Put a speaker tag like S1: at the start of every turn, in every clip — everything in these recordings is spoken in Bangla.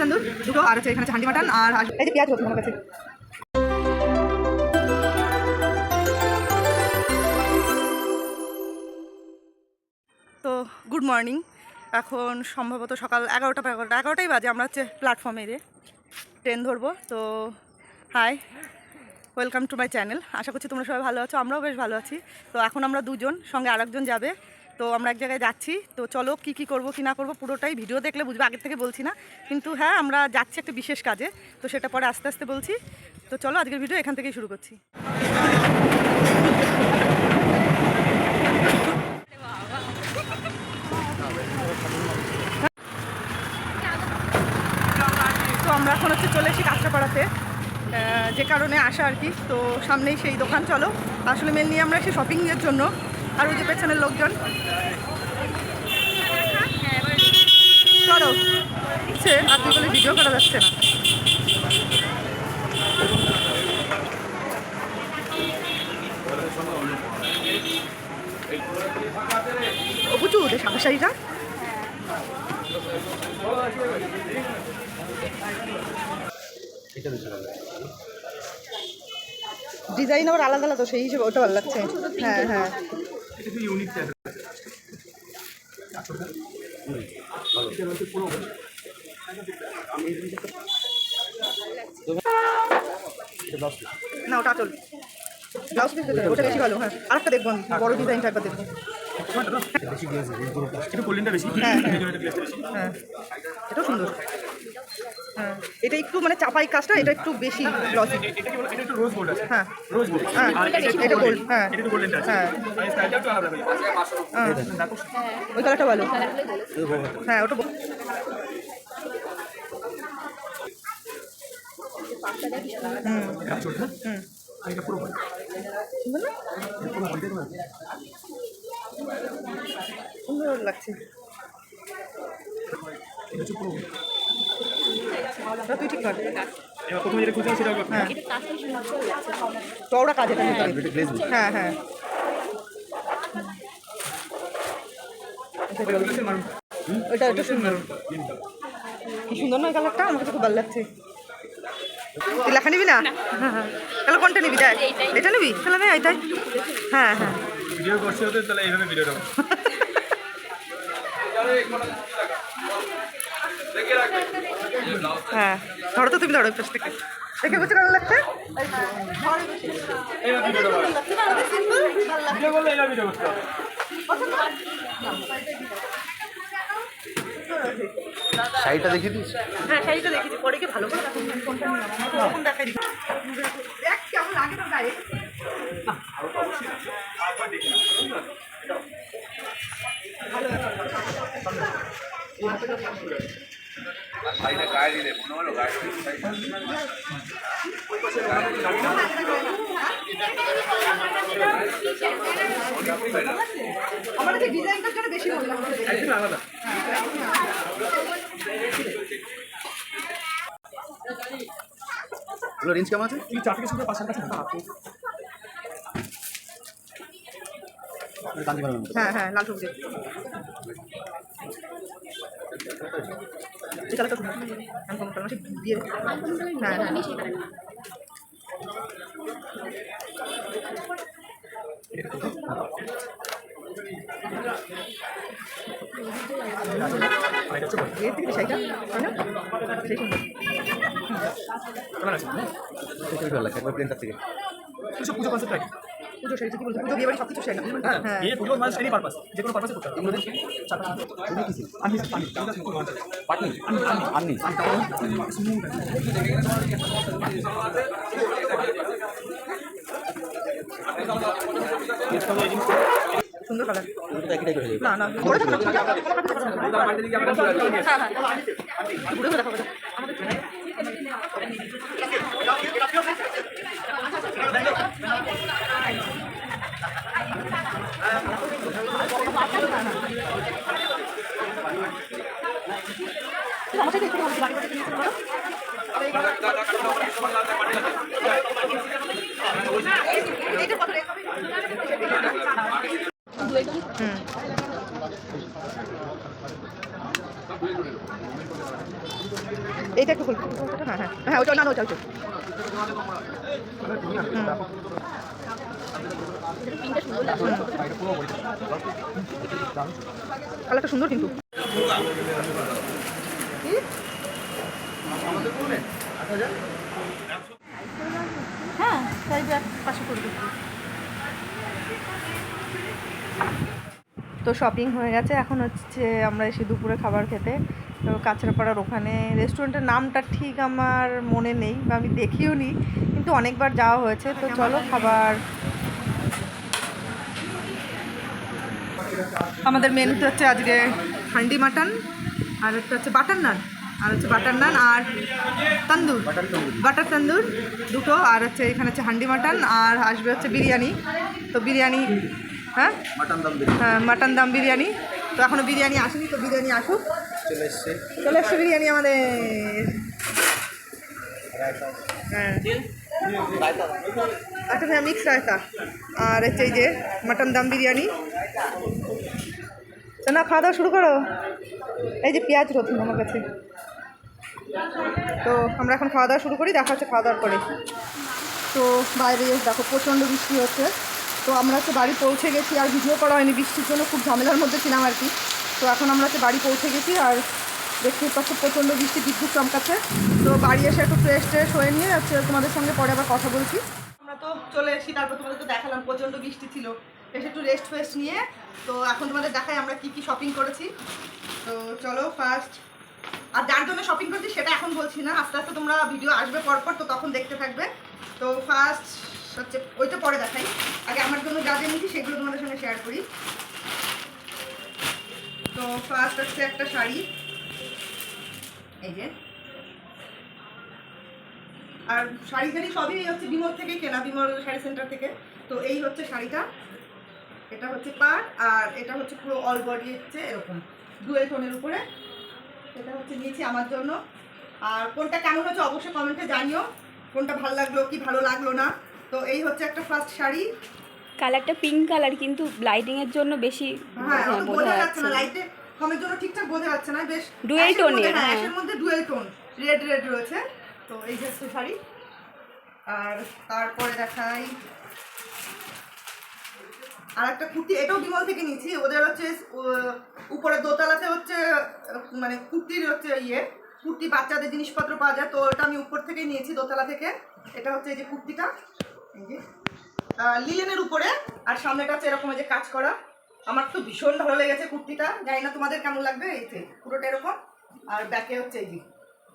S1: তন্দুর দুটো আর হচ্ছে এখানে হান্ডি মাটন আর এই যে পেঁয়াজ হচ্ছে কাছে। তো গুড মর্নিং এখন সম্ভবত সকাল এগারোটা এগারোটা এগারোটাই বাজে, আমরা হচ্ছে প্ল্যাটফর্মে রে। ট্রেন ধরবো। তো hi welcome to my channel আশা করছি তোমরা সবাই ভালো আছো, আমরাও বেশ ভালো আছি। তো এখন আমরা দুজন, সঙ্গে আরেকজন যাবে। তো আমরা এক জায়গায় যাচ্ছি। তো চলো কি কি করব, কি না করব, পুরোটাই ভিডিও দেখলে বুঝবে। আগের থেকে বলছি না। কিন্তু হ্যাঁ আমরা যাচ্ছি একটা বিশেষ কাজে। তো সেটা পরে আস্তে আস্তে বলছি। তো চলো আজকের ভিডিও এখান থেকেই শুরু করছি। তো আমরা এখন হচ্ছে চলে এসেছি কাঁচরাপাড়াতে। যে কারণে আসা আর কি। তো সামনেই সেই দোকান, চলো। আসলে মেনলি আমরা এসে শপিংয়ের জন্য আর ওই যে পেছনের লোকজন। হচ্ছে আর তুই বলে ভিডিও করা যাচ্ছে না। বুঝু ওদের সাদা ডিজাইন আবার আলাদা আলাদা, সেই হিসেবে ওটা ভালো লাগছে। হ্যাঁ হ্যাঁ। না ওটা চল ব্লাউজ পিস ওটা বেশি ভালো হ্যাঁ। আরেকটা দেখব আমি বড় ডিজাইনটা একবার দেখব।
S2: একটু গোল্ডেনটা বেশি।
S1: হ্যাঁ, হ্যাঁ।
S2: এটা বেশি।
S1: হ্যাঁ। এটাও সুন্দর। এটা একটু মানে চাপাই কাজটা এটা একটু বেশি গ্লসি
S2: এটা এটা একটু রোজ গোল্ড আছে।
S1: হ্যাঁ। হ্যাঁ, এটা হ্যাঁ।
S2: এটা
S1: হ্যাঁ। হ্যাঁ ওই কালারটা ভালো। হ্যাঁ ওটা সুন্দর লাগছে
S2: এটা হচ্ছে পুরো gold।
S1: ওটা তুই ঠিক কর
S2: এবার প্রথমে যেটা খুঁজছিলাম সেটা
S1: হ্যাঁ। চওড়া কাজ এটা হ্যাঁ হ্যাঁ ওটা ওটা সুন্দর। কি সুন্দর নয় কালারটা? আমার কাছে খুব ভালো লাগছে। তুই লেখা নিবি না? তাহলে কোনটা নিবি? দেখ। এটা নিবি? তাহলে নে এটাই হ্যাঁ হ্যাঁ।
S2: ভিডিও করছি হতে তাহলে এইভাবে ভিডিওটা
S1: হ্যাঁ ধরো তো তুমি ধরো পাশ থেকে দেখে বুঝতে ভালো লাগছে?
S3: শাড়িটা দেখিয়ে দিস?
S1: হ্যাঁ শাড়িটা দেখেছি পরে কি ভালো করে কোনটা দেখাই দেখ কেমন লাগে তোর গায়ে। আমার কাছে ডিজাইনটার জন্য বেশি ভালো
S2: আলাদা
S3: এগুলো রেঞ্জ কেমন আছে?
S2: তুমি চার থেকে শুরু পাঁচ হাজার কাছে
S1: হ্যাঁ হ্যাঁ লাল সবজি কালারটা সুন্দর আমি কোনো কালার দিয়ে হ্যাঁ হ্যাঁ
S2: gold।
S1: এর থেকে শাড়িটা তাই না? সেই সুন্দর
S2: কালার আছে? না
S3: একবার প্লেনটার থেকে।
S2: কিছু পুজো কনসেপ্ট
S1: পুজো শাড়ি কি বলছো? পুজো বিয়ে বাড়ি সব কিছু শাড়ি
S2: হ্যাঁ।
S1: হ্যাঁ।
S2: এই পুজো মানে এনি পারপাস যে কোনো পারপাসে করতে হবে।
S3: এগুলো
S2: চারটা
S3: তুমি কি
S2: আমি আমি এটা নতুন লঞ্চ
S1: সুন্দর কালার না না ঘুরে থাকো হ্যাঁ হ্যাঁ ঘুরে ঘুরে দেখাবো হুম এইটা একটু খুলবো। হ্যাঁ হ্যাঁ। হ্যাঁ ওটা না ওটা ওটা কালারটা সুন্দর কিন্তু। হ্যাঁ তাই পাশে করে দিচ্ছি তো শপিং হয়ে গেছে। এখন হচ্ছে আমরা এসে দুপুরে খাবার খেতে। তো কাঁচরাপাড়ার ওখানে রেস্টুরেন্টের নামটা ঠিক আমার মনে নেই বা আমি দেখিও নি কিন্তু অনেকবার যাওয়া হয়েছে। তো চলো খাবার। আমাদের মেনুতে হচ্ছে আজকে হান্ডি মাটন আর একটা হচ্ছে বাটার নান আর হচ্ছে বাটার নান আর তন্দুর। বাটার তন্দুর দুটো আর হচ্ছে এখানে হচ্ছে হান্ডি মাটন আর আসবে হচ্ছে বিরিয়ানি। তো বিরিয়ানি হ্যাঁ?
S3: মাটন দম
S1: হ্যাঁ মাটন দাম বিরিয়ানি। তো এখনও বিরিয়ানি আসেনি তো বিরিয়ানি আসুক।
S3: চলে এসছে।
S1: চলে এসছে বিরিয়ানি আমাদের। হ্যাঁ। আচ্ছা হ্যাঁ মিক্স রায়তা। আর হচ্ছে এই যে মাটন দাম বিরিয়ানি। না খাওয়া দাওয়া শুরু করো। এই যে পেঁয়াজ রথুন আমার কাছে। তো আমরা এখন খাওয়া দাওয়া শুরু করি দেখা হচ্ছে খাওয়া দাওয়ার পরে। তো বাইরে দেখো প্রচণ্ড বৃষ্টি হচ্ছে। তো আমরা হচ্ছে বাড়ি পৌঁছে গেছি, আর ভিডিও করা হয়নি, বৃষ্টির জন্য খুব ঝামেলার মধ্যে ছিলাম আর কি। তো এখন আমরা হচ্ছে বাড়ি পৌঁছে গেছি, আর দেখতে পাচ্ছ প্রচণ্ড বৃষ্টি, বিদ্যুৎ চমকাচ্ছে। তো বাড়ি এসে একটু ফ্রেশ ট্রেশ হয়ে নিয়ে হচ্ছে তোমাদের সঙ্গে পরে আবার কথা বলছি। আমরা তো চলে এসেছি, তারপর তোমাদের তো দেখালাম, প্রচণ্ড বৃষ্টি ছিল। এসে একটু রেস্ট ফেস্ট নিয়ে, তো এখন তোমাদের দেখাই আমরা কি কি শপিং করেছি। তো চলো ফার্স্ট আর যার জন্য শপিং করছি সেটা এখন বলছি না, আস্তে আস্তে তোমরা ভিডিও আসবে পরপর, তো তখন দেখতে থাকবে। তো ফার্স্ট হচ্ছে, ওইটা পরে দেখাই। আগে আমার জন্য যা যা নিয়েছি সেগুলো তোমাদের সঙ্গে শেয়ার করি। তো ফার্স্ট হচ্ছে একটা শাড়ি। এই যে। আর শাড়ি শাড়ি সবই হচ্ছে বিমল থেকে কেনা, বিমল শাড়ি সেন্টার থেকে। তো এই হচ্ছে শাড়িটা। এটা হচ্ছে পাট, আর এটা হচ্ছে পুরো অল বডি হচ্ছে এরকম। ডুয়েল টোনের উপরে। এটা হচ্ছে নিয়েছি আমার জন্য। আর কোনটা কেমন হচ্ছে অবশ্যই কমেন্টে জানিও। কোনটা ভালো লাগল কি ভালো লাগল না। তো এই হচ্ছে একটা ফার্স্ট শাড়ি।
S2: কালারটা পিঙ্ক কালার কিন্তু লাইটিং এর জন্য বেশি
S1: হ্যাঁ
S2: বোঝা-
S1: যাচ্ছে না। লাইটে কমের জন্য ঠিকঠাক বোঝা যাচ্ছে না বেশ
S2: Dual
S1: অ্যাশের
S2: tone-এর,
S1: মধ্যে- হ্যাঁ
S2: হ্যাঁ।
S1: মধ্যে ডুয়েল টোন রেড রেড রয়েছে। তো এই যে হচ্ছে শাড়ি। আর তারপরে দেখাই। আর একটা কুর্তি এটাও বিমল থেকে নিয়েছি ওদের হচ্ছে উপরে দোতলাতে হচ্ছে মানে কুর্তির হচ্ছে ইয়ে কুর্তি বাচ্চাদের জিনিসপত্র পাওয়া যায় তো ওটা আমি উপর থেকে নিয়েছি দোতলা থেকে। এটা হচ্ছে এই যে কুর্তিটা। লিলেনের উপরে, আর সামনেটা হচ্ছে এরকম যে কাজ করা। আমার তো ভীষণ ভালো লেগেছে কুর্তিটা। জানি না তোমাদের কেমন লাগবে, এই যে পুরোটা এরকম। আর ব্যাকে হচ্ছে এই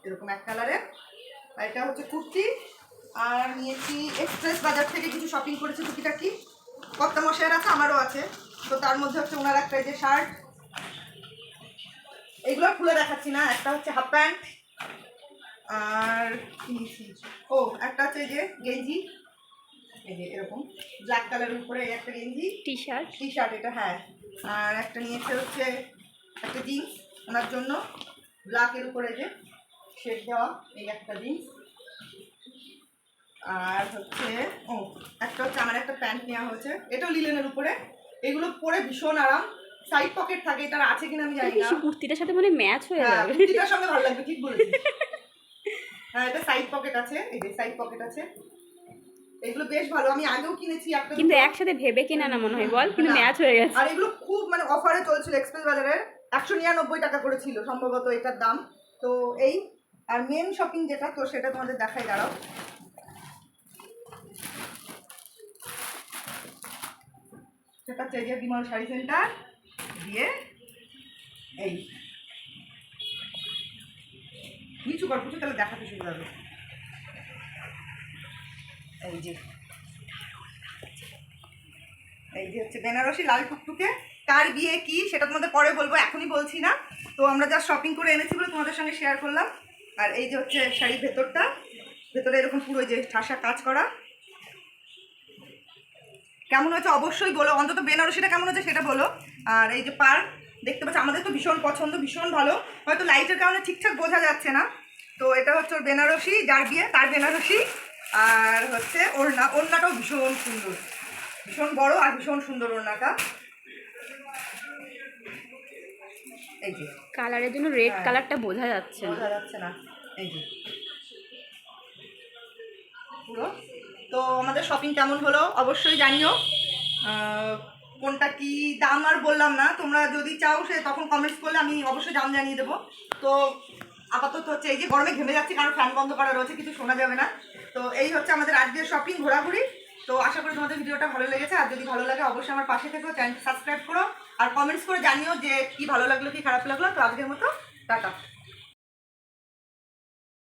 S1: এরকম এক কালারের আর এটা হচ্ছে কুর্তি। আর নিয়েছি এক্সপ্রেস বাজার থেকে কিছু শপিং করেছি টুকিটাকি কত্তা মশাইয়ের আছে, আমারও আছে। তো তার মধ্যে হচ্ছে ওনার একটা যে শার্ট এইগুলো খুলে দেখাচ্ছি না, একটা হচ্ছে হাফ প্যান্ট আর ও, একটা হচ্ছে যে গেঞ্জি। এই যে এরকম ব্ল্যাক কালারের উপরে একটা গেঞ্জি
S2: টি শার্ট
S1: টি শার্ট এটা হ্যাঁ। আর একটা নিয়েছে হচ্ছে একটা জিন্স ওনার জন্য ব্ল্যাকের উপরে যে শেড দেওয়া এই একটা জিন্স আর হচ্ছে ও একটা হচ্ছে আমার একটা প্যান্ট নেওয়া হয়েছে। এটাও লিলেনের উপরে। এগুলো পরে ভীষণ আরাম। সাইড পকেট থাকে এটার আছে কিনা আমি জানি না।
S2: কুর্তিটার সাথে মানে ম্যাচ হয়ে
S1: হ্যাঁ
S2: যাবে।
S1: কুর্তিটার সঙ্গে ভালো লাগবে ঠিক বলেছিস। হ্যাঁ এটা সাইড পকেট আছে এই যে সাইড পকেট আছে। এগুলো বেশ ভালো। আমি আগেও কিনেছি একটা
S2: কিন্তু একসাথে ভেবে কিনা না মনে হয় বল কিন্তু ম্যাচ হয়ে গেছে।
S1: আর এগুলো খুব মানে অফারে চলছিল এক্সপ্রেস বাজারে একশো নিরানব্বই টাকা করে ছিল সম্ভবত এটার দাম। তো এই আর মেন শপিং যেটা তো সেটা তোমাদের দেখাই দাঁড়াও। সেটা হচ্ছে এই বিমল শাড়ি সেন্টার দিয়ে এই। নিচু কিছু তাহলে দেখাতে সুবিধা হবে। এই যে। এই যে হচ্ছে বেনারসি লাল টুকটুকে। কার বিয়ে কি, সেটা তোমাদের পরে বলব, এখনই বলছি না। তো আমরা যা শপিং করে এনেছি বলে তোমাদের সঙ্গে শেয়ার করলাম। আর এই যে হচ্ছে শাড়ির ভেতরটা। ভেতরে এরকম পুরো যে ঠাসা কাজ করা। কেমন হয়েছে অবশ্যই বলো। অন্তত বেনারসিটা কেমন হয়েছে সেটা বলো। আর এই যে পার, দেখতে পাচ্ছ, আমাদের তো ভীষণ পছন্দ, ভীষণ ভালো। হয়তো লাইটের কারণে ঠিকঠাক বোঝা যাচ্ছে না। তো এটা হচ্ছে ওর বেনারসি, যার বিয়ে, তার বেনারসি। আর হচ্ছে ওড়না ওড়নাটাও ভীষণ সুন্দর। ভীষণ বড় আর ভীষণ সুন্দর ওড়নাটা। এই যে।
S4: কালারের জন্য রেড
S1: হ্যাঁ।
S4: কালারটা বোঝা যাচ্ছে না।
S1: বোঝা যাচ্ছে না। এই যে। পুরো। তো আমাদের শপিং কেমন হলো? অবশ্যই জানিও। কোনটা কি দাম আর বললাম না। তোমরা যদি চাও সে তখন কমেন্টস করলে আমি অবশ্যই দাম জানিয়ে দেবো। তো আপাতত হচ্ছে এই যে গরমে ঘেমে যাচ্ছে কারণ ফ্যান বন্ধ করা রয়েছে কিছু শোনা যাবে না। তো এই হচ্ছে আমাদের আজকের শপিং ঘোরাঘুরি। তো আশা করি তোমাদের ভিডিওটা ভালো লেগেছে। আর যদি ভালো লাগে, অবশ্যই আমার পাশে থেকো চ্যানেল সাবস্ক্রাইব করো। আর কমেন্টস করে জানিও যে কি ভালো লাগল, কি খারাপ লাগল। তো আজকের মতো, টাটা।